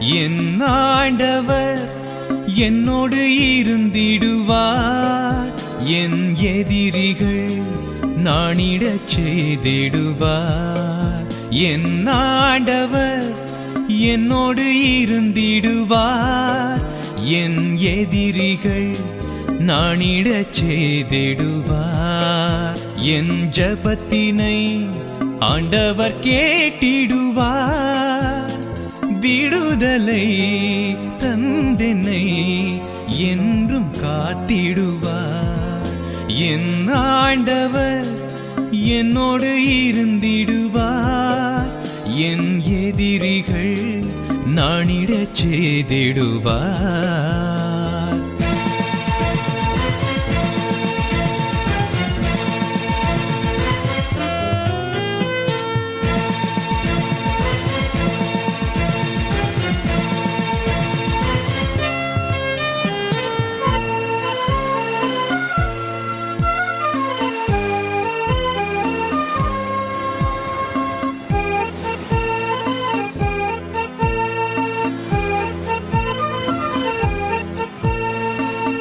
என் ஆண்டவர் என்னோடு இருந்திடுவார். என் எதிரிகள் நானிடச் செய்திடுவார். என் ஆண்டவர் என்னோடு இருந்திடுவார். என் எதிரிகள் நானிடச் செய்திடுவார். என் ஜபத்தினை ஆண்டவர் கேட்டிடுவார். விடுதலை தந்தென்னை என்றும் காத்திடுவார். என் ஆண்டவர் என்னோடு இருந்திடுவார். என் எதிரிகள் நாணிடச் செய்திடுவார்.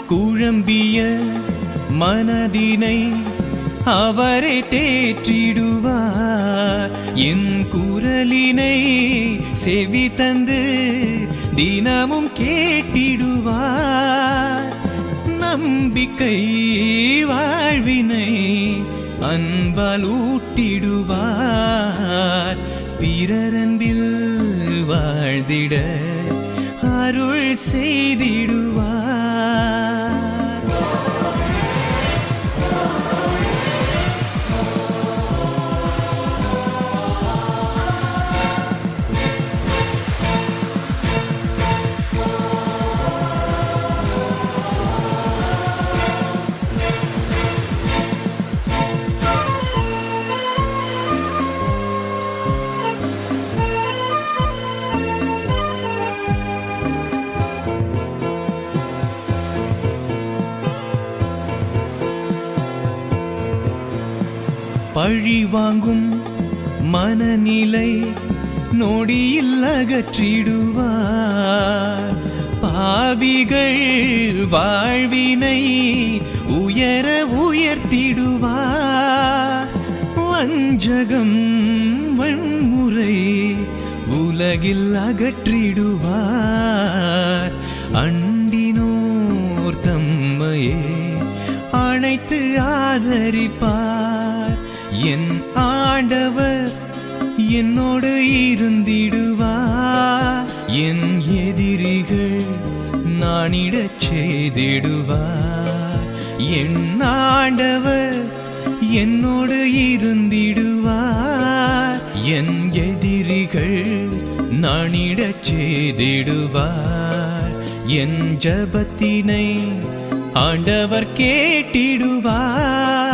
குழம்பிய மனதினை அவரை தேற்றிடுவார். என் குரலினை செவி தந்து தினமும் கேட்டிடுவார். நம்பிக்கை வாழ்வினை அன்பால் ஊட்டிடுவார். பிறரன்பில் வாழ்ந்திட அருள் செய்திடு பழி வாங்கும் மனநிலை நொடியில் அகற்றிடுவார். பாவிகள் வாழ்வினை உயர உயர்த்திடுவார். வஞ்சகம் வன்முறை உலகில் அகற்றிடுவார். அண்டினோர் தம்மையே அணைத்து ஆதரிப்பார். என் ஆண்டவர் என்னோடு இருந்திடுவார் என் எதிரிகள் நானிடச் செய்திடுவார் என் ஆண்டவர் என்னோடு இருந்திடுவார் என் எதிரிகள் நானிடச் செய்திடுவார் என் ஜபத்தினை ஆண்டவர் கேட்டிடுவார்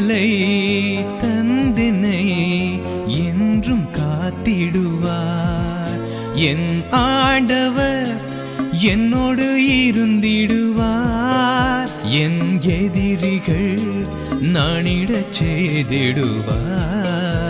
விடுதலை தந்தினை என்றும் காத்திடுவார். என் ஆண்டவர் என்னோடு இருந்திடுவார். என் எதிரிகள் நானிடச் செய்திடுவார்.